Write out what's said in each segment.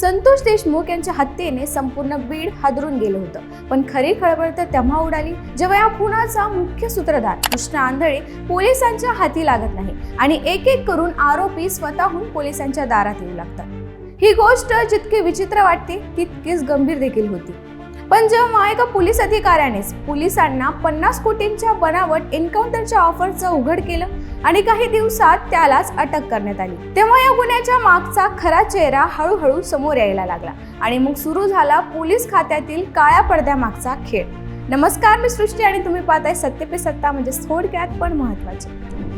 संतोष देशमुख यांच्या हत्येने संपूर्ण बीड हादरून गेलं होतं. पण खरी खळबळ तर तेव्हा उडाली जेव्हा या खुनाचा मुख्य सूत्रधार कृष्ण आंधळे पोलिसांच्या हाती लागत नाही आणि एक एक करून आरोपी स्वतःहून पोलिसांच्या दारात येऊ लागतात. ही गोष्ट जितकी विचित्र वाटते तितकीच गंभीर देखील होती. पण जेव्हा एका पोलीस अधिकाऱ्यानेच पोलिसांना पन्नास कोटींच्या बनावट एन्काउंटरच्या ऑफरचं उघड केलं आणि काही दिवसात त्यालाच अटक करण्यात आली. तेव्हा या गुन्ह्याच्या मागचा खरा चेहरा हळूहळू समोर यायला लागला आणि मग सुरू झाला पोलीस खात्यातील काळ्या पडद्यामागचा खेळ. नमस्कार मी सृष्टी आणि तुम्ही पाहताय सत्य पे सत्ता म्हणजे थोडक्यात पण महत्त्वाचे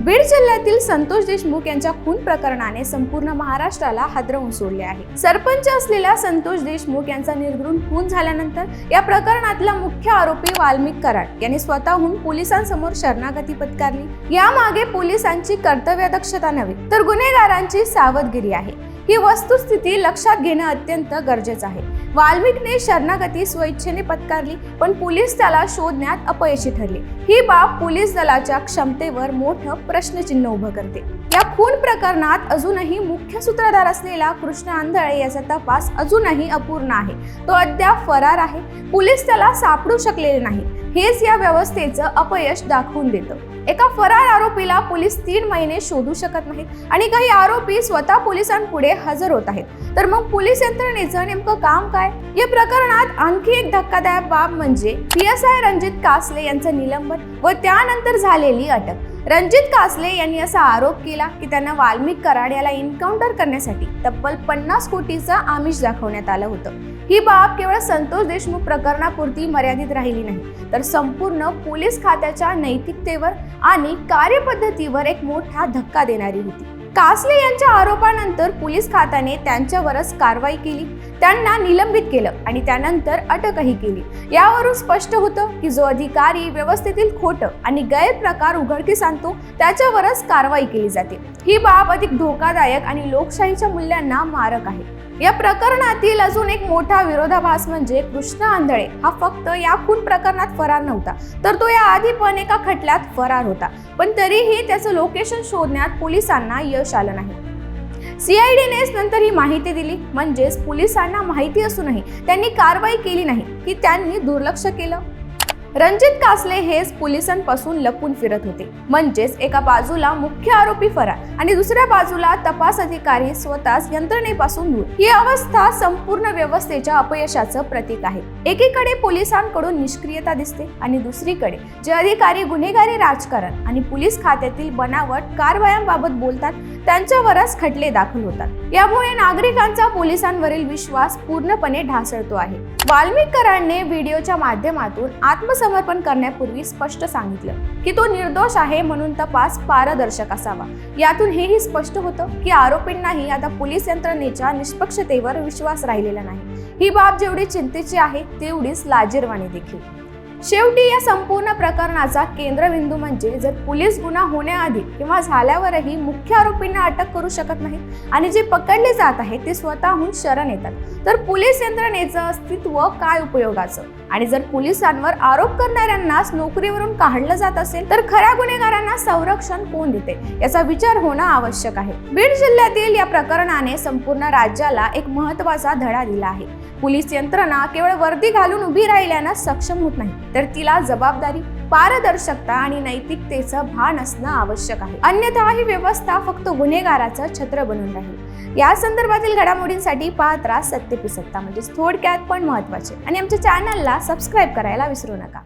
बीड जिल्ह्यातील संतोष देशमुख यांच्या खून प्रकरणाने संपूर्ण महाराष्ट्राला हादरवून सोडले आहे. सरपंच असलेल्या संतोष देशमुख यांचा निर्घृण खून झाल्यानंतर या प्रकरणातला मुख्य आरोपी वाल्मिक कराड यांनी स्वतःहून पोलिसांसमोर शरणागती पत्कारली. यामागे पोलिसांची कर्तव्य दक्षता नव्हे तर गुन्हेगारांची सावधगिरी आहे. ही वस्तुस्थिती लक्षात घेणं अत्यंत गरजेचं आहे. वाल्मिकने शरणागती स्वइच्छेने पत्कारली पण पोलीस त्याला शोधण्यात अपयशी ठरले. ही बाब पोलीस दलाच्या क्षमतेवर मोठं प्रश्नचिन्ह उभं करते. या खून प्रकरणात अजूनही मुख्य सूत्रधार असलेला कृष्ण आंधळे याचा तपास अजूनही अपूर्ण आहे. तो अद्याप फरार आहे. पोलीस त्याला सापडू शकलेले नाही. हेच या व्यवस्थेचं अपयश दाखवून देतं. एका फरार आरोपीला पोलीस तीन महिने शोधू शकत नाहीत आणि काही आरोपी स्वतः पोलिसांपुढे हजर होत आहेत. तर मग पोलीस यंत्रणेचं नेमकं काम काय काय? या प्रकरणात आणखी एक धक्कादायक बाब म्हणजे P S I Ranjit Kasle यांचं निलंबन व त्यानंतर झालेली अटक. रणजित कासले यांनी असा आरोप केला की त्यांना वाल्मिक कराड याला एन्काउंटर करण्यासाठी तब्बल पन्नास कोटीचं आमिष दाखवण्यात आलं होतं. ही बाब केवळ संतोष देशमुख प्रकरणापुरती मर्यादित राहिली नाही तर संपूर्ण पोलीस खात्याच्या नैतिकतेवर आणि कार्यपद्धतीवर एक मोठा धक्का देणारी होती. कासले यांच्या आरोपानंतर पोलीस खात्याने त्यांच्यावरच कारवाई केली. त्यांना निलंबित केलं आणि त्यानंतर अटकही केली. यावरून स्पष्ट होतं की जो अधिकारी व्यवस्थेतील खोटं आणि गैरप्रकार उघडकीस आणतो त्याच्यावरच कारवाई केली जाते. ही बाब अधिक धोकादायक आणि लोकशाहीच्या मूल्यांना मारक आहे. या प्रकरणातील अजून एक मोठा विरोधाभास म्हणजे कृष्ण आंधळे. हा फक्त या खून प्रकरणात फरार नव्हता तर तो या आधी पण एका खटल्यात फरार होता. पण तरीही त्याचं लोकेशन शोधण्यात पोलिसांना यश आलं नाही. सीआयडीनेच नंतर ही माहिती दिली. म्हणजेच पोलिसांना माहिती असूनही त्यांनी कारवाई केली नाही की त्यांनी दुर्लक्ष केलं. रणजित कासले हेच पोलिसांपासून लपून फिरत होते. म्हणजेच एका बाजूला मुख्य आरोपी फरार आणि दुसऱ्या बाजूला तपास अधिकारी स्वतःच यंत्रणेपासून दूर. ही अवस्था संपूर्ण व्यवस्थेच्या अपयशाचं प्रतीक आहे. एकीकडे पोलिसांकडून निष्क्रियता दिसते आणि दुसरीकडे जे अधिकारी गुन्हेगारी राजकारण आणि पोलीस खात्यातील बनावट कारवायांबाबत बोलतात त्यांच्यावरच खटले दाखल होतात. यामुळे नागरिकांचा पोलिसांवरील विश्वास पूर्णपणे ढासळतो आहे. वाल्मिकरांनी व्हिडिओच्या माध्यमातून आत्म आत्मसमर्पण करण्यापूर्वी स्पष्ट सांगितलं की तो निर्दोष आहे म्हणून तपास पारदर्शक असावा. यातून हेही स्पष्ट होतं की आरोपींनाही आता पोलीस यंत्रणेच्या निष्पक्षतेवर विश्वास राहिलेला नाही. ही बाब जेवढी चिंतेची आहे तेवढीच लाजीरवाणी देखील. शेवटी या संपूर्ण प्रकरणाचा केंद्रबिंदू म्हणजे जर पोलीस गुन्हा होण्याआधी किंवा झाल्यावरही मुख्य आरोपींना अटक करू शकत नाही आणि जे पकडले जात आहे ते स्वतःहून शरण येतात तर पोलीस यंत्रणेचं अस्तित्व काय उपयोगाचं? आणि जर पोलिसांवर आरोप करणाऱ्यांनाच नोकरीवरून काढलं जात असेल तर खऱ्या गुन्हेगारांना संरक्षण कोण देते? याचा विचार होणं आवश्यक आहे. बीड जिल्ह्यातील या प्रकरणाने संपूर्ण राज्याला एक महत्त्वाचा धडा दिला आहे. पोलीस यंत्रणा केवळ वर्दी घालून उभी राहिल्यानं सक्षम होत नाही. तर तिला जबाबदारी पारदर्शकता आणि नैतिकतेचं भान असणं आवश्यक आहे. अन्यथा ही व्यवस्था फक्त गुन्हेगाराचं छत्र बनून राहील. या संदर्भातील घडामोडींसाठी पाहत राहा सत्य पे थोडक्यात पण महत्त्वाचे आणि आमच्या चॅनलला सबस्क्राईब करायला विसरू नका.